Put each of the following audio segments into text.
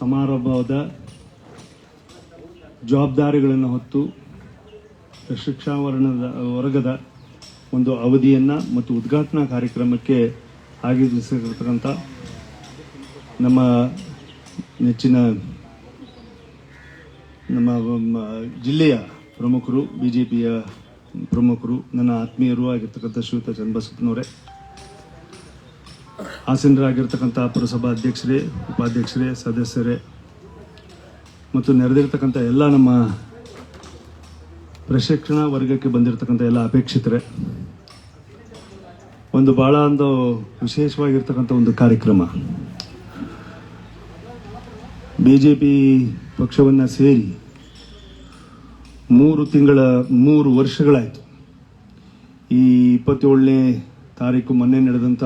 ಸಮಾರಂಭದ ಜವಾಬ್ದಾರಿಗಳನ್ನು ಹೊತ್ತು ಶಿಕ್ಷಾವರಣದ ವರ್ಗದ ಒಂದು ಅವಧಿಯನ್ನು ಮತ್ತು ಉದ್ಘಾಟನಾ ಕಾರ್ಯಕ್ರಮಕ್ಕೆ ಆಗಮಿಸಿರ್ತಕ್ಕಂಥ ನಮ್ಮ ನೆಚ್ಚಿನ ನಮ್ಮ ಜಿಲ್ಲೆಯ ಪ್ರಮುಖರು ಬಿ ಜೆ ಪಿಯ ಪ್ರಮುಖರು, ನನ್ನ ಆತ್ಮೀಯರು ಆಗಿರ್ತಕ್ಕಂಥ ಶ್ರೀಯುತ ಚನ್ನಬಸಪ್ಪನವರೇ. ಆಸೀನರಾಗಿರ್ತಕ್ಕಂಥ ಪುರಸಭಾ ಅಧ್ಯಕ್ಷರೇ, ಉಪಾಧ್ಯಕ್ಷರೇ, ಸದಸ್ಯರೇ, ಮತ್ತು ನೆರೆದಿರ್ತಕ್ಕಂಥ ಎಲ್ಲ ನಮ್ಮ ಪ್ರಶಿಕ್ಷಣ ವರ್ಗಕ್ಕೆ ಬಂದಿರತಕ್ಕಂಥ ಎಲ್ಲ ಅಪೇಕ್ಷಿತರೆ, ಒಂದು ಭಾಳ ಒಂದು ವಿಶೇಷವಾಗಿರ್ತಕ್ಕಂಥ ಒಂದು ಕಾರ್ಯಕ್ರಮ. ಬಿ ಜೆ ಪಿ ಪಕ್ಷವನ್ನು ಸೇರಿ ಮೂರು ತಿಂಗಳ, ಮೂರು ವರ್ಷಗಳಾಯಿತು. ಈ ಇಪ್ಪತ್ತೇಳನೇ ತಾರೀಕು ಮೊನ್ನೆ ನಡೆದಂಥ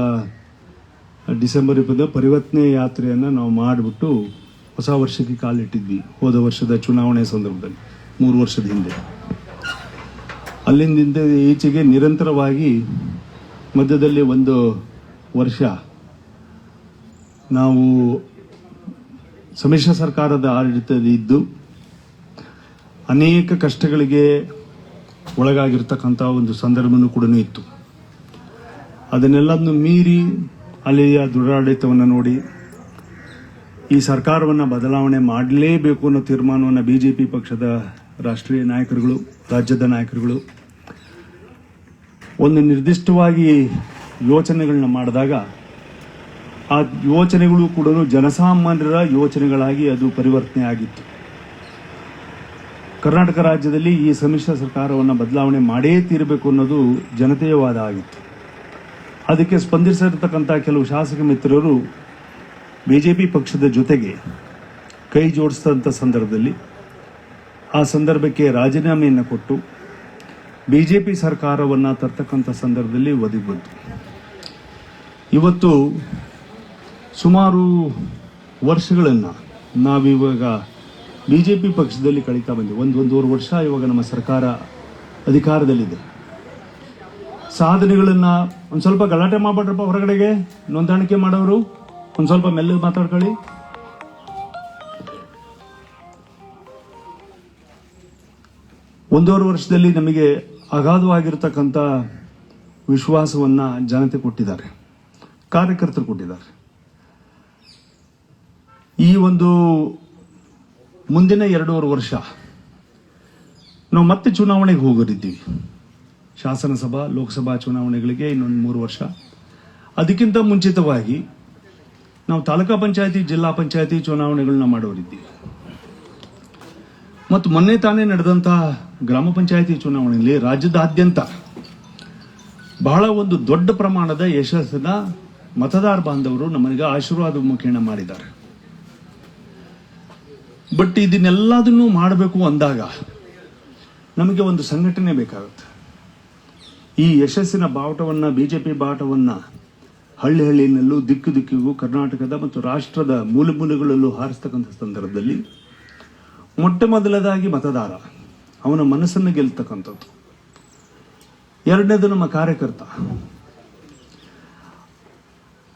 ಡಿಸೆಂಬರ್ ಇಪ್ಪತ್ತ ಪರಿವರ್ತನೆ ಯಾತ್ರೆಯನ್ನು ನಾವು ಮಾಡಿಬಿಟ್ಟು ಹೊಸ ವರ್ಷಕ್ಕೆ ಕಾಲಿಟ್ಟಿದ್ವಿ ಹೋದ ವರ್ಷದ ಚುನಾವಣೆ ಸಂದರ್ಭದಲ್ಲಿ, ಮೂರು ವರ್ಷದ ಹಿಂದೆ. ಅಲ್ಲಿಂದ ಈಚೆಗೆ ನಿರಂತರವಾಗಿ ಮಧ್ಯದಲ್ಲಿ ಒಂದು ವರ್ಷ ನಾವು ಸಮ್ಮಿಶ್ರ ಸರ್ಕಾರದ ಆಡಳಿತದಿದ್ದು ಅನೇಕ ಕಷ್ಟಗಳಿಗೆ ಒಳಗಾಗಿರ್ತಕ್ಕಂಥ ಒಂದು ಸಂದರ್ಭನೂ ಕೂಡ ಇತ್ತು. ಅದನ್ನೆಲ್ಲದನ್ನು ಮೀರಿ ಅಲ್ಲಿಯ ದುರಾಡಳಿತವನ್ನು ನೋಡಿ, ಈ ಸರ್ಕಾರವನ್ನು ಬದಲಾವಣೆ ಮಾಡಲೇಬೇಕು ಅನ್ನೋ ತೀರ್ಮಾನವನ್ನು ಬಿ ಜೆ ಪಿ ಪಕ್ಷದ ರಾಷ್ಟ್ರೀಯ ನಾಯಕರುಗಳು, ರಾಜ್ಯದ ನಾಯಕರುಗಳು, ಒಂದು ನಿರ್ದಿಷ್ಟವಾಗಿ ಯೋಚನೆಗಳನ್ನ ಮಾಡಿದಾಗ, ಆ ಯೋಚನೆಗಳು ಕೂಡ ಜನಸಾಮಾನ್ಯರ ಯೋಚನೆಗಳಾಗಿ ಅದು ಪರಿವರ್ತನೆ ಆಗಿತ್ತು. ಕರ್ನಾಟಕ ರಾಜ್ಯದಲ್ಲಿ ಈ ಸಮ್ಮಿಶ್ರ ಸರ್ಕಾರವನ್ನು ಬದಲಾವಣೆ ಮಾಡೇ ತೀರಬೇಕು ಅನ್ನೋದು ಜನತೆಯ ವಾದ ಆಗಿತ್ತು. ಅದಕ್ಕೆ ಸ್ಪಂದಿಸಿರ್ತಕ್ಕಂಥ ಕೆಲವು ಶಾಸಕ ಮಿತ್ರರು ಬಿ ಜೆ ಪಿ ಪಕ್ಷದ ಜೊತೆಗೆ ಕೈ ಜೋಡಿಸಿದಂಥ ಸಂದರ್ಭದಲ್ಲಿ ಆ ಸಂದರ್ಭಕ್ಕೆ ರಾಜೀನಾಮೆಯನ್ನು ಕೊಟ್ಟು ಬಿ ಜೆ ಪಿ ಸರ್ಕಾರವನ್ನು ತರ್ತಕ್ಕಂಥ ಸಂದರ್ಭದಲ್ಲಿ ಒದಗಿ ಬಂತು. ಇವತ್ತು ಸುಮಾರು ವರ್ಷಗಳನ್ನು ನಾವಿವಾಗ ಬಿ ಜೆ ಪಿ ಪಕ್ಷದಲ್ಲಿ ಕಳೀತಾ ಬಂದೆವು. ಒಂದು ಒಂದೂವರೆ ವರ್ಷ ಇವಾಗ ನಮ್ಮ ಸರ್ಕಾರ ಅಧಿಕಾರದಲ್ಲಿದೆ. ಸಾಧನೆಗಳನ್ನು ಒಂದು ಸ್ವಲ್ಪ ಗಲಾಟೆ ಮಾಡ್ಬೇಡ್ರಪ್ಪ ಹೊರಗಡೆಗೆ. ನೋಂದಾಣಿಕೆ ಮಾಡೋರು. ಒಂದು ಸ್ವಲ್ಪ ಮೆಲ್ಲಗೆ ಮಾತಾಡ್ಕೊಳ್ಳಿ. ಒಂದೂವರೆ ವರ್ಷದಲ್ಲಿ ನಮಗೆ ಅಗಾಧವಾಗಿರ್ತಕ್ಕಂಥ ವಿಶ್ವಾಸವನ್ನು ಜನತೆ ಕೊಟ್ಟಿದ್ದಾರೆ. ಕಾರ್ಯಕರ್ತರು ಕೊಟ್ಟಿದ್ದಾರೆ. ಈ ಒಂದು ಮುಂದಿನ ಎರಡೂವರೆ ವರ್ಷ ನಾವು ಮತ್ತೆ ಚುನಾವಣೆಗೆ ಹೋಗೋರಿದ್ದೀವಿ ಶಾಸನಸಭಾ, ಲೋಕಸಭಾ ಚುನಾವಣೆಗಳಿಗೆ ಇನ್ನೊಂದು ಮೂರು ವರ್ಷ. ಅದಕ್ಕಿಂತ ಮುಂಚಿತವಾಗಿ ನಾವು ತಾಲೂಕಾ ಪಂಚಾಯತಿ, ಜಿಲ್ಲಾ ಪಂಚಾಯತಿ ಚುನಾವಣೆಗಳನ್ನ ಮಾಡೋರಿದ್ದೀವಿ. ಮತ್ತು ಮೊನ್ನೆ ತಾನೇ ನಡೆದಂತಹ ಗ್ರಾಮ ಪಂಚಾಯತಿ ಚುನಾವಣೆಯಲ್ಲಿ ರಾಜ್ಯದಾದ್ಯಂತ ಬಹಳ ಒಂದು ದೊಡ್ಡ ಪ್ರಮಾಣದ ಯಶಸ್ಸಿನ ಮತದಾರ ಬಾಂಧವರು ನಮಗೆ ಆಶೀರ್ವಾದ ಮುಖೇಣ ಮಾಡಿದ್ದಾರೆ. ಬಟ್ ಇದನ್ನೆಲ್ಲದನ್ನೂ ಮಾಡಬೇಕು ಅಂದಾಗ ನಮಗೆ ಒಂದು ಸಂಘಟನೆ ಬೇಕಾಗುತ್ತೆ. ಈ ಯಶಸ್ಸಿನ ಬಾವುಟವನ್ನು ಬಿ ಜೆ ಪಿ ಬಾವುಟವನ್ನು ಹಳ್ಳಿ ಹಳ್ಳಿನಲ್ಲೂ ದಿಕ್ಕು ದಿಕ್ಕಿಗೂ, ಕರ್ನಾಟಕದ ಮತ್ತು ರಾಷ್ಟ್ರದ ಮೂಲ ಮೂಲೆಗಳಲ್ಲೂ ಹಾರಿಸ್ತಕ್ಕಂಥ ಸಂದರ್ಭದಲ್ಲಿ ಮೊಟ್ಟ ಮೊದಲದಾಗಿ ಮತದಾರ, ಅವನ ಮನಸ್ಸನ್ನು ಗೆಲ್ತಕ್ಕಂಥದ್ದು. ಎರಡನೇದು ನಮ್ಮ ಕಾರ್ಯಕರ್ತ.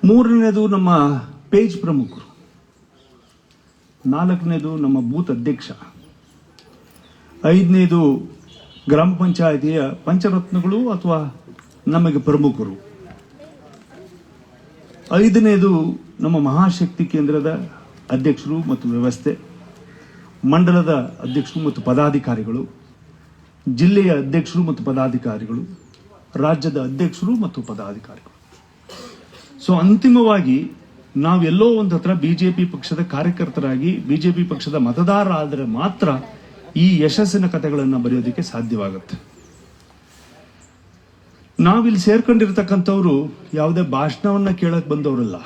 ಮೂರನೇದು ನಮ್ಮ ಪೇಜ್ ಪ್ರಮುಖರು. ನಾಲ್ಕನೇದು ನಮ್ಮ ಬೂತ್ ಅಧ್ಯಕ್ಷ. ಐದನೇದು ಗ್ರಾಮ ಪಂಚಾಯಿತಿಯ ಪಂಚರತ್ನಗಳು ಅಥವಾ ನಮಗೆ ಪ್ರಮುಖರು. ಐದನೇದು ನಮ್ಮ ಮಹಾಶಕ್ತಿ ಕೇಂದ್ರದ ಅಧ್ಯಕ್ಷರು ಮತ್ತು ವ್ಯವಸ್ಥೆ, ಮಂಡಲದ ಅಧ್ಯಕ್ಷರು ಮತ್ತು ಪದಾಧಿಕಾರಿಗಳು, ಜಿಲ್ಲೆಯ ಅಧ್ಯಕ್ಷರು ಮತ್ತು ಪದಾಧಿಕಾರಿಗಳು, ರಾಜ್ಯದ ಅಧ್ಯಕ್ಷರು ಮತ್ತು ಪದಾಧಿಕಾರಿಗಳು. ಸೊ, ಅಂತಿಮವಾಗಿ ನಾವೆಲ್ಲೋ ಒಂದು ಹತ್ರ ಬಿಜೆಪಿ ಪಕ್ಷದ ಕಾರ್ಯಕರ್ತರಾಗಿ ಬಿಜೆಪಿ ಪಕ್ಷದ ಮತದಾರ ಆದರೆ ಮಾತ್ರ ಈ ಯಶಸ್ಸಿನ ಕಥೆಗಳನ್ನು ಬರೆಯೋದಕ್ಕೆ ಸಾಧ್ಯವಾಗುತ್ತೆ. ನಾವಿಲ್ಲಿ ಸೇರ್ಕೊಂಡಿರ್ತಕ್ಕಂಥವ್ರು ಯಾವುದೇ ಭಾಷಣವನ್ನು ಕೇಳಕ್ಕೆ ಬಂದವರಲ್ಲ.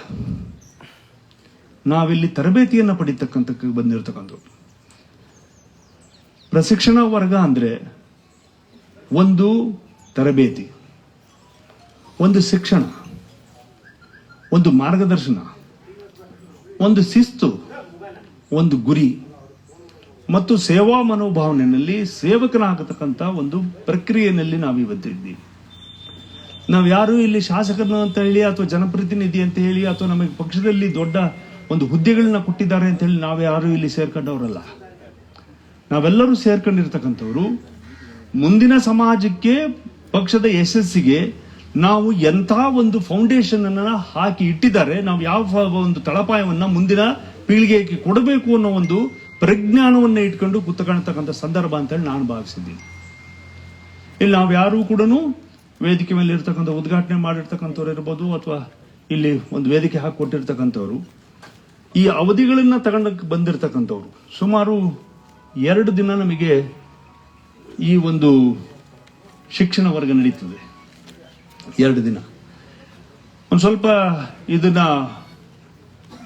ನಾವಿಲ್ಲಿ ತರಬೇತಿಯನ್ನು ಪಡಿತಕ್ಕಂಥ ಬಂದಿರತಕ್ಕಂಥವ್ರು. ಪ್ರಶಿಕ್ಷಣ ವರ್ಗ ಅಂದರೆ ಒಂದು ತರಬೇತಿ, ಒಂದು ಶಿಕ್ಷಣ, ಒಂದು ಮಾರ್ಗದರ್ಶನ, ಒಂದು ಶಿಸ್ತು, ಒಂದು ಗುರಿ. ಮತ್ತು ಸೇವಾ ಮನೋಭಾವನೆಯಲ್ಲಿ ಸೇವಕನಾಗತಕ್ಕಂಥ ಒಂದು ಪ್ರಕ್ರಿಯೆಯಲ್ಲಿ ನಾವು ಇವತ್ತಿದ್ದೀವಿ. ನಾವು ಯಾರು ಇಲ್ಲಿ ಶಾಸಕರು ಅಂತ ಹೇಳಿ ಅಥವಾ ಜನಪ್ರತಿನಿಧಿ ಅಂತ ಹೇಳಿ ಅಥವಾ ನಮಗೆ ಪಕ್ಷದಲ್ಲಿ ದೊಡ್ಡ ಒಂದು ಹುದ್ದೆಗಳನ್ನ ಕೊಟ್ಟಿದ್ದಾರೆ ಅಂತ ಹೇಳಿ ನಾವು ಯಾರು ಇಲ್ಲಿ ಸೇರ್ಕೊಂಡವರಲ್ಲ. ನಾವೆಲ್ಲರೂ ಸೇರ್ಕೊಂಡಿರ್ತಕ್ಕಂಥವ್ರು. ಮುಂದಿನ ಸಮಾಜಕ್ಕೆ, ಪಕ್ಷದ ಯಶಸ್ಸಿಗೆ ನಾವು ಎಂಥ ಒಂದು ಫೌಂಡೇಶನ್ ಅನ್ನ ಹಾಕಿ ಇಟ್ಟಿದ್ದಾರೆ, ನಾವು ಯಾವ ಒಂದು ತಳಪಾಯವನ್ನ ಮುಂದಿನ ಪೀಳಿಗೆಗೆ ಕೊಡಬೇಕು ಅನ್ನೋ ಒಂದು ಪ್ರಜ್ಞಾನವನ್ನ ಇಟ್ಕೊಂಡು ಕೂತ್ಕೊಳ್ತಕ್ಕಂಥ ಸಂದರ್ಭ ಅಂತೇಳಿ ನಾನು ಭಾವಿಸಿದ್ದೀನಿ. ಇಲ್ಲಿ ನಾವು ಯಾರು ಕೂಡ ವೇದಿಕೆ ಮೇಲೆ ಇರ್ತಕ್ಕಂಥ ಉದ್ಘಾಟನೆ ಮಾಡಿರ್ತಕ್ಕಂಥವ್ರು ಇರ್ಬೋದು ಅಥವಾ ಇಲ್ಲಿ ಒಂದು ವೇದಿಕೆ ಹಾಕಿ ಕೊಟ್ಟಿರ್ತಕ್ಕಂಥವ್ರು, ಈ ಅವಧಿಗಳನ್ನು ತಗೊಂಡಕ್ಕೆ ಬಂದಿರತಕ್ಕಂಥವ್ರು, ಸುಮಾರು ಎರಡು ದಿನ ನಮಗೆ ಈ ಒಂದು ಶಿಕ್ಷಣ ವರ್ಗ ನಡೀತದೆ. ಎರಡು ದಿನ. ಒಂದು ಸ್ವಲ್ಪ ಇದನ್ನ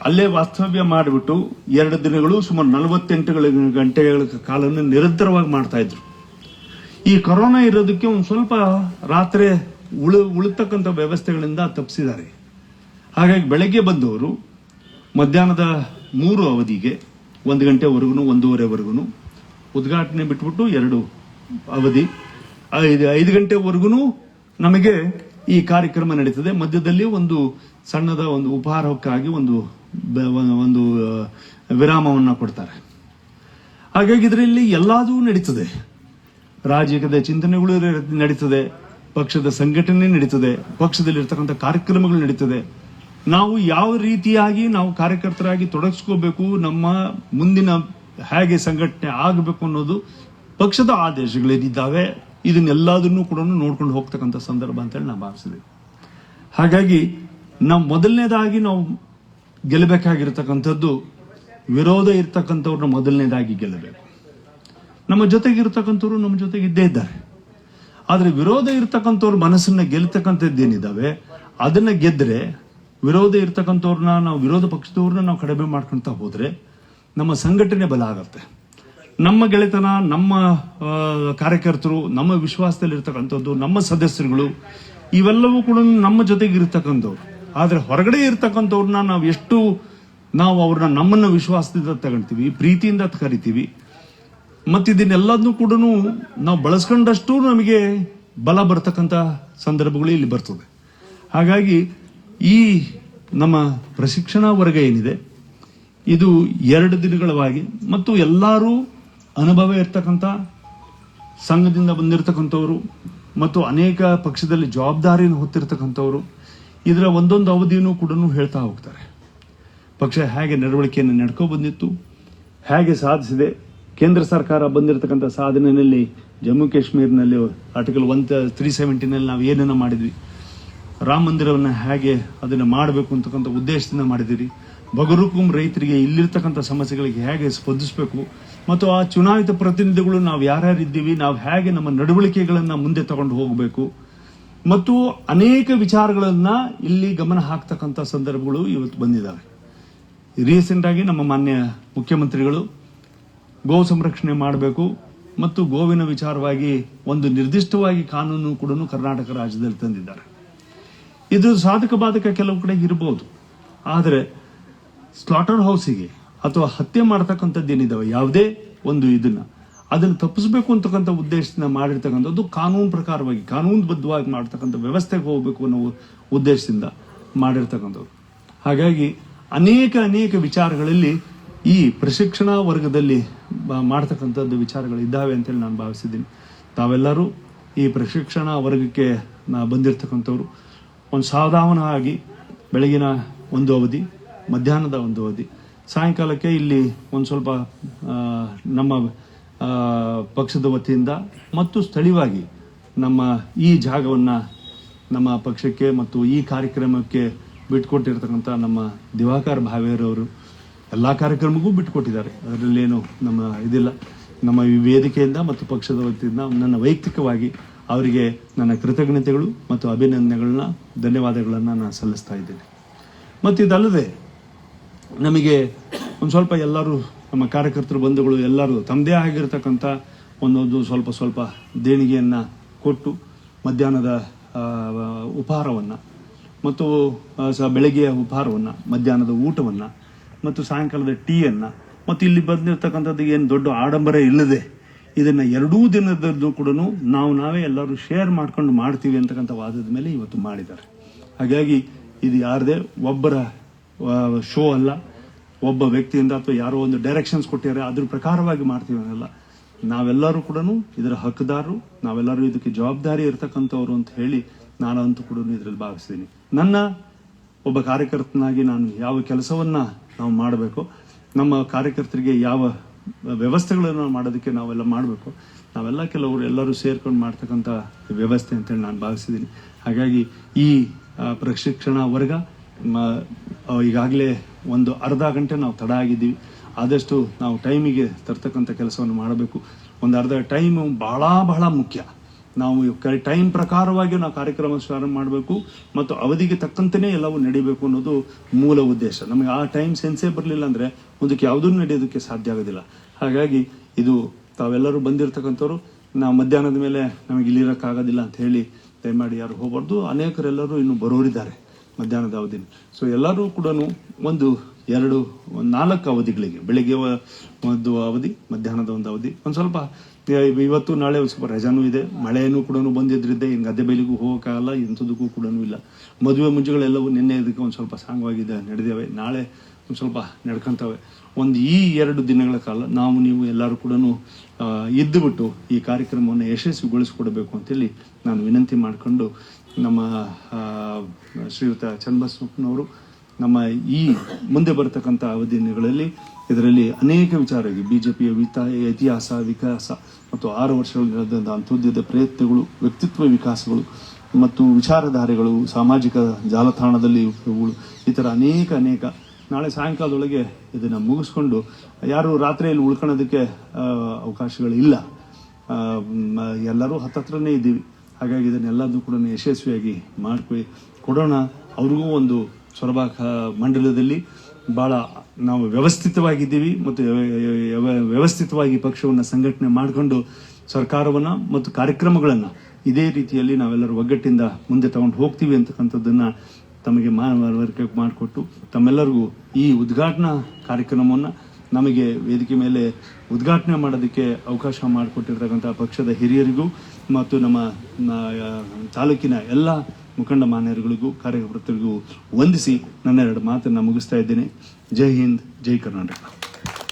ಅಲ್ಲೇ ವಾಸ್ತವ್ಯ ಮಾಡಿಬಿಟ್ಟು ಎರಡು ದಿನಗಳು ಸುಮಾರು ನಲವತ್ತೆಂಟು ಗಂಟೆಗಳ ಕಾಲವನ್ನು ನಿರಂತರವಾಗಿ ಮಾಡ್ತಾ ಇದ್ರು. ಈ ಕೊರೋನಾ ಇರೋದಕ್ಕೆ ಒಂದು ಸ್ವಲ್ಪ ರಾತ್ರಿ ಉಳು, ಉಳಿತಕ್ಕಂಥ ವ್ಯವಸ್ಥೆಗಳಿಂದ ತಪ್ಪಿಸಿದ್ದಾರೆ ಹಾಗಾಗಿ ಬೆಳಗ್ಗೆ ಬಂದವರು ಮಧ್ಯಾಹ್ನದ ಮೂರು ಅವಧಿಗೆ ಒಂದು ಗಂಟೆವರೆಗೂ, ಒಂದೂವರೆವರೆಗೂ ಉದ್ಘಾಟನೆ ಬಿಟ್ಬಿಟ್ಟು ಎರಡು ಅವಧಿ, ಐದು ಐದು ಗಂಟೆವರೆಗೂ ನಮಗೆ ಈ ಕಾರ್ಯಕ್ರಮ ನಡೀತದೆ. ಮಧ್ಯದಲ್ಲಿ ಒಂದು ಸಣ್ಣದ ಒಂದು ಉಪಹಾರಕ್ಕಾಗಿ ಒಂದು ಒಂದು ವಿರಾಮವನ್ನು ಕೊಡ್ತಾರೆ. ಹಾಗಾಗಿ ಇದರಲ್ಲಿ ಎಲ್ಲದೂ ನಡೀತದೆ. ರಾಜಕೀಯದ ಚಿಂತನೆಗಳು ನಡೀತದೆ. ಪಕ್ಷದ ಸಂಘಟನೆ ನಡೀತದೆ. ಪಕ್ಷದಲ್ಲಿರ್ತಕ್ಕಂಥ ಕಾರ್ಯಕ್ರಮಗಳು ನಡೀತದೆ. ನಾವು ಯಾವ ರೀತಿಯಾಗಿ ನಾವು ಕಾರ್ಯಕರ್ತರಾಗಿ ತೊಡಗಿಸ್ಕೋಬೇಕು, ನಮ್ಮ ಮುಂದಿನ ಹೇಗೆ ಸಂಘಟನೆ ಆಗಬೇಕು ಅನ್ನೋದು ಪಕ್ಷದ ಆದೇಶಗಳೇನಿದ್ದಾವೆ, ಇದನ್ನೆಲ್ಲದನ್ನು ಕೂಡ ನೋಡ್ಕೊಂಡು ಹೋಗ್ತಕ್ಕಂಥ ಸಂದರ್ಭ ಅಂತೇಳಿ ನಾನು ಭಾವಿಸಿದೆ. ಹಾಗಾಗಿ ನಾವು ಮೊದಲನೇದಾಗಿ ನಾವು ಗೆಲ್ಲಬೇಕಾಗಿರ್ತಕ್ಕಂಥದ್ದು, ವಿರೋಧ ಇರ್ತಕ್ಕಂಥವ್ರನ್ನ ಮೊದಲನೇದಾಗಿ ಗೆಲ್ಲಬೇಕು. ನಮ್ಮ ಜೊತೆಗಿರ್ತಕ್ಕಂಥವ್ರು ನಮ್ಮ ಜೊತೆಗೆ ಇದ್ದೇ ಇದ್ದಾರೆ. ಆದರೆ ವಿರೋಧ ಇರ್ತಕ್ಕಂಥವ್ರ ಮನಸ್ಸನ್ನ ಗೆಲ್ತಕ್ಕಂಥದ್ದೇನಿದ್ದಾವೆ ಅದನ್ನ ಗೆದ್ದರೆ ವಿರೋಧ ಇರ್ತಕ್ಕಂಥವ್ರನ್ನ ನಾವು, ವಿರೋಧ ಪಕ್ಷದವ್ರನ್ನ ನಾವು ಕಡಿಮೆ ಮಾಡ್ಕೊಂತ ಹೋದರೆ ನಮ್ಮ ಸಂಘಟನೆ ಬಲ ಆಗತ್ತೆ. ನಮ್ಮ ಗೆಳೆತನ, ನಮ್ಮ ಕಾರ್ಯಕರ್ತರು, ನಮ್ಮ ವಿಶ್ವಾಸದಲ್ಲಿರ್ತಕ್ಕಂಥದ್ದು, ನಮ್ಮ ಸದಸ್ಯರುಗಳು, ಇವೆಲ್ಲವೂ ಕೂಡ ನಮ್ಮ ಜೊತೆಗೆ ಇರ್ತಕ್ಕಂಥವ್ರು. ಆದ್ರೆ ಹೊರಗಡೆ ಇರ್ತಕ್ಕಂಥವ್ರನ್ನ ನಾವು ಎಷ್ಟು ನಾವು ಅವ್ರನ್ನ ನಮ್ಮನ್ನ ವಿಶ್ವಾಸದಿಂದ ತಗೊಳ್ತೀವಿ ಪ್ರೀತಿಯಿಂದ ಕರಿತೀವಿ. ಮತ್ತು ಇದನ್ನೆಲ್ಲದನ್ನು ಕೂಡ ನಾವು ಬಳಸ್ಕೊಂಡಷ್ಟು ನಮಗೆ ಬಲ ಬರ್ತಕ್ಕಂಥ ಸಂದರ್ಭಗಳು ಇಲ್ಲಿ ಬರ್ತದೆ. ಹಾಗಾಗಿ ಈ ನಮ್ಮ ಪ್ರಶಿಕ್ಷಣ ವರ್ಗ ಏನಿದೆ, ಇದು ಎರಡು ದಿನಗಳವಾಗಿ ಮತ್ತು ಎಲ್ಲರೂ ಅನುಭವ ಇರ್ತಕ್ಕಂಥ ಸಂಘದಿಂದ ಬಂದಿರತಕ್ಕಂಥವ್ರು ಮತ್ತು ಅನೇಕ ಪಕ್ಷದಲ್ಲಿ ಜವಾಬ್ದಾರಿಯನ್ನು ಹೊತ್ತಿರ್ತಕ್ಕಂಥವ್ರು. ಇದರ ಒಂದೊಂದು ಅವಧಿಯೂ ಕೂಡ ಹೇಳ್ತಾ ಹೋಗ್ತಾರೆ. ಪಕ್ಷ ಹೇಗೆ ನಡವಳಿಕೆಯನ್ನು ನಡ್ಕೊ ಬಂದಿತ್ತು, ಹೇಗೆ ಸಾಧಿಸಿದೆ, ಕೇಂದ್ರ ಸರ್ಕಾರ ಬಂದಿರತಕ್ಕಂಥ ಸಾಧನೆಯಲ್ಲಿ ಜಮ್ಮು ಕಾಶ್ಮೀರ್ನಲ್ಲಿ ಆರ್ಟಿಕಲ್ ಒನ್ ತ್ರೀ ಸೆವೆಂಟಿನಲ್ಲಿ ನಾವು ಏನನ್ನ ಮಾಡಿದ್ವಿ. ರಾಮ ಮಂದಿರವನ್ನು ಹೇಗೆ ಅದನ್ನು ಮಾಡಬೇಕು ಅಂತಕ್ಕಂಥ ಉದ್ದೇಶದಿಂದ ಮಾಡಿದಿರಿ ಬಗರುಕುಂ ರೈತರಿಗೆ ಇಲ್ಲಿರ್ತಕ್ಕಂಥ ಸಮಸ್ಯೆಗಳಿಗೆ ಹೇಗೆ ಸ್ಪಂದಿಸಬೇಕು, ಮತ್ತು ಆ ಚುನಾಯಿತ ಪ್ರತಿನಿಧಿಗಳು ನಾವು ಯಾರ್ಯಾರು ಇದ್ದೀವಿ ನಾವು ಹೇಗೆ ನಮ್ಮ ನಡವಳಿಕೆಗಳನ್ನು ಮುಂದೆ ತಗೊಂಡು ಹೋಗಬೇಕು ಮತ್ತು ಅನೇಕ ವಿಚಾರಗಳನ್ನು ಇಲ್ಲಿ ಗಮನ ಹಾಕ್ತಕ್ಕಂಥ ಸಂದರ್ಭಗಳು ಇವತ್ತು ಬಂದಿದ್ದಾವೆ ರೀಸೆಂಟಾಗಿ ನಮ್ಮ ಮಾನ್ಯ ಮುಖ್ಯಮಂತ್ರಿಗಳು ಗೋ ಸಂರಕ್ಷಣೆ ಮಾಡಬೇಕು ಮತ್ತು ಗೋವಿನ ವಿಚಾರವಾಗಿ ಒಂದು ನಿರ್ದಿಷ್ಟವಾಗಿ ಕಾನೂನು ಕೂಡ ಕರ್ನಾಟಕ ರಾಜ್ಯದಲ್ಲಿ ತಂದಿದ್ದಾರೆ. ಇದು ಸಾಧಕ ಬಾಧಕ ಕೆಲವು ಕಡೆ ಇರಬಹುದು ಆದರೆ ಸ್ಲಾಟರ್ ಹೌಸಿಗೆ ಅಥವಾ ಹತ್ಯೆ ಮಾಡ್ತಕ್ಕಂಥದ್ದು ಏನಿದಾವೆ ಯಾವುದೇ ಒಂದು ಇದನ್ನ. ಅದನ್ನು ತಪ್ಪಿಸಬೇಕು ಅಂತಕ್ಕಂಥ ಉದ್ದೇಶದಿಂದ ಮಾಡಿರ್ತಕ್ಕಂಥದ್ದು ಕಾನೂನು ಪ್ರಕಾರವಾಗಿ, ಕಾನೂನುಬದ್ಧವಾಗಿ ಮಾಡ್ತಕ್ಕಂಥ ವ್ಯವಸ್ಥೆಗೆ ಹೋಗಬೇಕು ಅನ್ನೋ ಉದ್ದೇಶದಿಂದ ಮಾಡಿರ್ತಕ್ಕಂಥದ್ದು. ಹಾಗಾಗಿ ಅನೇಕ ಅನೇಕ ವಿಚಾರಗಳಲ್ಲಿ ಈ ಪ್ರಶಿಕ್ಷಣ ವರ್ಗದಲ್ಲಿ ಮಾಡ್ತಕ್ಕಂಥದ್ದು ವಿಚಾರಗಳು ಇದ್ದಾವೆ ಅಂತೇಳಿ ನಾನು ಭಾವಿಸಿದ್ದೀನಿ. ತಾವೆಲ್ಲರೂ ಈ ಪ್ರಶಿಕ್ಷಣ ವರ್ಗಕ್ಕೆ ನಾ ಬಂದಿರತಕ್ಕಂಥವ್ರು. ಒಂದು ಸಾವಧಾನವಾಗಿ ಬೆಳಗಿನ ಒಂದು ಅವಧಿ, ಮಧ್ಯಾಹ್ನದ ಒಂದು ಅವಧಿ. ಸಾಯಂಕಾಲಕ್ಕೆ ಇಲ್ಲಿ ಒಂದು ಸ್ವಲ್ಪ ನಮ್ಮ ಪಕ್ಷದ ವತಿಯಿಂದ ಮತ್ತು ಸ್ಥಳೀಯವಾಗಿ ನಮ್ಮ ಈ ಜಾಗವನ್ನು ನಮ್ಮ ಪಕ್ಷಕ್ಕೆ ಮತ್ತು ಈ ಕಾರ್ಯಕ್ರಮಕ್ಕೆ ಬಿಟ್ಕೊಟ್ಟಿರ್ತಕ್ಕಂಥ ನಮ್ಮ ದಿವಾಕರ್ ಭಾವೇರವರು ಎಲ್ಲ ಕಾರ್ಯಕ್ರಮಕ್ಕೂ ಬಿಟ್ಟುಕೊಟ್ಟಿದ್ದಾರೆ ಅದರಲ್ಲೇನು ನಮ್ಮ ಇದಿಲ್ಲ. ನಮ್ಮ ವೇದಿಕೆಯಿಂದ ಮತ್ತು ಪಕ್ಷದ ವತಿಯಿಂದ ನನ್ನ ವೈಯಕ್ತಿಕವಾಗಿ ಅವರಿಗೆ ನನ್ನ ಕೃತಜ್ಞತೆಗಳು ಮತ್ತು ಅಭಿನಂದನೆಗಳನ್ನ, ಧನ್ಯವಾದಗಳನ್ನು ನಾನು ಸಲ್ಲಿಸ್ತಾ ಇದ್ದೇನೆ. ಮತ್ತು ಇದಲ್ಲದೆ ನಮಗೆ ಒಂದು ಸ್ವಲ್ಪ ಎಲ್ಲರೂ ನಮ್ಮ ಕಾರ್ಯಕರ್ತರು, ಬಂಧುಗಳು ಎಲ್ಲರೂ ತಮ್ಮದೇ ಆಗಿರತಕ್ಕಂಥ ಒಂದೊಂದು ಸ್ವಲ್ಪ ಸ್ವಲ್ಪ ದೇಣಿಗೆಯನ್ನು ಕೊಟ್ಟು ಮಧ್ಯಾಹ್ನದ ಉಪಹಾರವನ್ನು ಮತ್ತು ಸಹ ಬೆಳಗ್ಗೆಯ ಉಪಹಾರವನ್ನು, ಮಧ್ಯಾಹ್ನದ ಊಟವನ್ನು ಮತ್ತು ಸಾಯಂಕಾಲದ ಟೀಯನ್ನು ಮತ್ತು ಇಲ್ಲಿ ಬಂದಿರತಕ್ಕಂಥದ್ದು ಏನು ದೊಡ್ಡ ಆಡಂಬರ ಇಲ್ಲದೆ ಇದನ್ನು ಎರಡೂ ದಿನದಲ್ಲೂ ಕೂಡ ನಾವು ನಾವೇ ಎಲ್ಲರೂ ಶೇರ್ ಮಾಡ್ಕೊಂಡು ಮಾಡ್ತೀವಿ ಅಂತಕ್ಕಂಥ ವಾದದ ಮೇಲೆ ಇವತ್ತು ಮಾಡಿದ್ದಾರೆ. ಹಾಗಾಗಿ ಇದು ಯಾರದೇ ಒಬ್ಬರ ಶೋ ಅಲ್ಲ. ಒಬ್ಬ ವ್ಯಕ್ತಿಯಿಂದ ಅಥವಾ ಯಾರೋ ಒಂದು ಡೈರೆಕ್ಷನ್ಸ್ ಕೊಟ್ಟಿದ್ದಾರೆ, ಅದ್ರ ಪ್ರಕಾರವಾಗಿ ಮಾಡ್ತೀವಿ ಅನ್ನಲ್ಲ ನಾವೆಲ್ಲರೂ ಕೂಡ ಇದರ ಹಕ್ಕುದಾರರು ನಾವೆಲ್ಲರೂ ಇದಕ್ಕೆ ಜವಾಬ್ದಾರಿ ಇರತಕ್ಕಂಥವ್ರು ಅಂತ ಹೇಳಿ ನಾನಂತೂ ಕೂಡ ಇದರಲ್ಲಿ ಭಾವಿಸ್ತೀನಿ ನನ್ನ ಒಬ್ಬ ಕಾರ್ಯಕರ್ತನಾಗಿ ನಾನು ಯಾವ ಕೆಲಸವನ್ನ ನಾವು ಮಾಡಬೇಕು, ನಮ್ಮ ಕಾರ್ಯಕರ್ತರಿಗೆ ಯಾವ ವ್ಯವಸ್ಥೆಗಳನ್ನು ಮಾಡೋದಕ್ಕೆ ನಾವೆಲ್ಲ ಮಾಡಬೇಕು, ನಾವೆಲ್ಲ ಕೆಲವರು ಎಲ್ಲರೂ ಸೇರ್ಕೊಂಡು ಮಾಡ್ತಕ್ಕಂಥ ವ್ಯವಸ್ಥೆ ಅಂತೇಳಿ ನಾನು ಭಾವಿಸಿದ್ದೀನಿ ಹಾಗಾಗಿ ಈ ಪ್ರಶಿಕ್ಷಣ ವರ್ಗ ಈಗಾಗಲೇ ಒಂದು ಅರ್ಧ ಗಂಟೆ ನಾವು ತಡ ಆಗಿದ್ದೀವಿ. ಆದಷ್ಟು ನಾವು ಟೈಮಿಗೆ ತರ್ತಕ್ಕಂಥ ಕೆಲಸವನ್ನು ಮಾಡಬೇಕು. ಒಂದು ಅರ್ಧ ಟೈಮು ಭಾಳ ಬಹಳ ಮುಖ್ಯ. ನಾವು ಟೈಮ್ ಪ್ರಕಾರವಾಗಿ ನಾವು ಕಾರ್ಯಕ್ರಮ ಪ್ರಾರಂಭ ಮಾಡಬೇಕು ಮತ್ತು ಅವಧಿಗೆ ತಕ್ಕಂತೆಯೇ ಎಲ್ಲವೂ ನಡಿಬೇಕು ಅನ್ನೋದು ಮೂಲ ಉದ್ದೇಶ. ನಮಗೆ ಆ ಟೈಮ್ ಸೆನ್ಸೇ ಬರಲಿಲ್ಲ ಅಂದರೆ ಮುಂದಕ್ಕೆ ಯಾವುದೂ ನಡೆಯೋದಕ್ಕೆ ಸಾಧ್ಯ ಆಗೋದಿಲ್ಲ. ಹಾಗಾಗಿ ಇದು ತಾವೆಲ್ಲರೂ ಬಂದಿರತಕ್ಕಂಥವ್ರು, ನಾವು ಮಧ್ಯಾಹ್ನದ ಮೇಲೆ ನಮಗೆ ಇಲ್ಲಿರೋಕ್ಕಾಗೋದಿಲ್ಲ ಅಂತ ಹೇಳಿ ದಯಮಾಡಿ ಯಾರು ಹೋಗಬಾರ್ದು. ಅನೇಕರೆಲ್ಲರೂ ಇನ್ನು ಬರೋರಿದ್ದಾರೆ. ಮಧ್ಯಾಹ್ನದ ಅವಧಿ ಸೊ ಎಲ್ಲರೂ ಕೂಡ ಒಂದು, ಎರಡು, ಒಂದು ನಾಲ್ಕು ಅವಧಿಗಳಿಗೆ, ಬೆಳಿಗ್ಗೆ ಒಂದು ಅವಧಿ, ಮಧ್ಯಾಹ್ನದ ಒಂದು ಅವಧಿ, ಒಂದು ಸ್ವಲ್ಪ ಇವತ್ತು ನಾಳೆ ಒಂದು ಸ್ವಲ್ಪ ರಜಾನೂ ಇದೆ ಮಳೆಯೂ ಕೂಡ ಬಂದಿದ್ದರಿಂದ ಹಿಂಗೆ ಗದ್ದೆ ಬೈಲಿಗೂ ಹೋಗೋಕ್ಕಾಗಲ್ಲ ಎಂಥದಕ್ಕೂ ಕೂಡ ಇಲ್ಲ. ಮದುವೆ ಮುಂಜುಗಳೆಲ್ಲವೂ ನಿನ್ನೆ ಇದಕ್ಕೆ ಒಂದು ಸ್ವಲ್ಪ ಸಾಂಗವಾಗಿದೆ ನಡೆದೇವೆ, ನಾಳೆ ಒಂದು ಸ್ವಲ್ಪ ನಡ್ಕೊಂತವೆ. ಒಂದು ಈ ಎರಡು ದಿನಗಳ ಕಾಲ ನಾವು ನೀವು ಎಲ್ಲರೂ ಕೂಡ ಇದ್ದುಬಿಟ್ಟು ಈ ಕಾರ್ಯಕ್ರಮವನ್ನು ಯಶಸ್ವಿಗೊಳಿಸಿಕೊಡಬೇಕು ಅಂತೇಳಿ ನಾನು ವಿನಂತಿ ಮಾಡಿಕೊಂಡು ನಮ್ಮ ಶ್ರೀಯುತ ಚನ್ನಬಸಪ್ಪನವರು ನಮ್ಮ ಈ ಮುಂದೆ ಬರತಕ್ಕಂಥ ಅವಧಿಗಳಲ್ಲಿ ಇದರಲ್ಲಿ ಅನೇಕ ವಿಚಾರವಾಗಿ ಪಿಯ ವಿತ, ಇತಿಹಾಸ, ವಿಕಾಸ ಮತ್ತು ಆರು ವರ್ಷಗಳಿಂದ ಅಂತೋದ್ಯದ ಪ್ರಯತ್ನಗಳು, ವ್ಯಕ್ತಿತ್ವ ವಿಕಾಸಗಳು ಮತ್ತು ವಿಚಾರಧಾರೆಗಳು, ಸಾಮಾಜಿಕ ಜಾಲತಾಣದಲ್ಲಿ ಈ ಥರ ಅನೇಕ ಅನೇಕ ನಾಳೆ ಸಾಯಂಕಾಲದೊಳಗೆ ಇದನ್ನು ಮುಗಿಸ್ಕೊಂಡು ಯಾರು ರಾತ್ರಿಯಲ್ಲಿ ಉಳ್ಕೊಳ್ಳೋದಕ್ಕೆ ಅವಕಾಶಗಳಿಲ್ಲ. ಎಲ್ಲರೂ ಹತ್ತತ್ರನೇ ಇದ್ದೀವಿ. ಹಾಗಾಗಿ ಇದನ್ನೆಲ್ಲದೂ ಕೂಡ ಯಶಸ್ವಿಯಾಗಿ ಮಾಡ್ಕೊ, ಕೊಡೋಣ. ಅವ್ರಿಗೂ ಒಂದು ಸೊರಬ ಮಂಡಲದಲ್ಲಿ ಭಾಳ ನಾವು ವ್ಯವಸ್ಥಿತವಾಗಿದ್ದೀವಿ ಮತ್ತು ವ್ಯ- ವ್ಯ- ವ್ಯವಸ್ಥಿತವಾಗಿ ಪಕ್ಷವನ್ನು ಸಂಘಟನೆ ಮಾಡಿಕೊಂಡು ಸರ್ಕಾರವನ್ನು ಮತ್ತು ಕಾರ್ಯಕ್ರಮಗಳನ್ನು ಇದೇ ರೀತಿಯಲ್ಲಿ ನಾವೆಲ್ಲರೂ ಒಗ್ಗಟ್ಟಿಂದ ಮುಂದೆ ತಗೊಂಡು ಹೋಗ್ತೀವಿ ಅಂತಕ್ಕಂಥದ್ದನ್ನ ತಮಗೆ ಮನವರಿಕೆ ಮಾಡಿಕೊಟ್ಟು ತಮ್ಮೆಲ್ಲರಿಗೂ ಈ ಉದ್ಘಾಟನಾ ಕಾರ್ಯಕ್ರಮವನ್ನು ನಮಗೆ ವೇದಿಕೆ ಮೇಲೆ ಉದ್ಘಾಟನೆ ಮಾಡೋದಕ್ಕೆ ಅವಕಾಶ ಮಾಡಿಕೊಟ್ಟಿರ್ತಕ್ಕಂಥ ಪಕ್ಷದ ಹಿರಿಯರಿಗೂ ಮತ್ತು ನಮ್ಮ ತಾಲೂಕಿನ ಎಲ್ಲ ಮುಖಂಡ ಮಾನ್ಯರುಗಳಿಗೂ, ಕಾರ್ಯಕರ್ತರಿಗೂ ವಂದಿಸಿ ನನ್ನ ಎರಡು ಮಾತನ್ನು ಮುಗಿಸ್ತಾ ಇದ್ದೇನೆ. ಜೈ ಹಿಂದ್, ಜೈ ಕರ್ನಾಟಕ.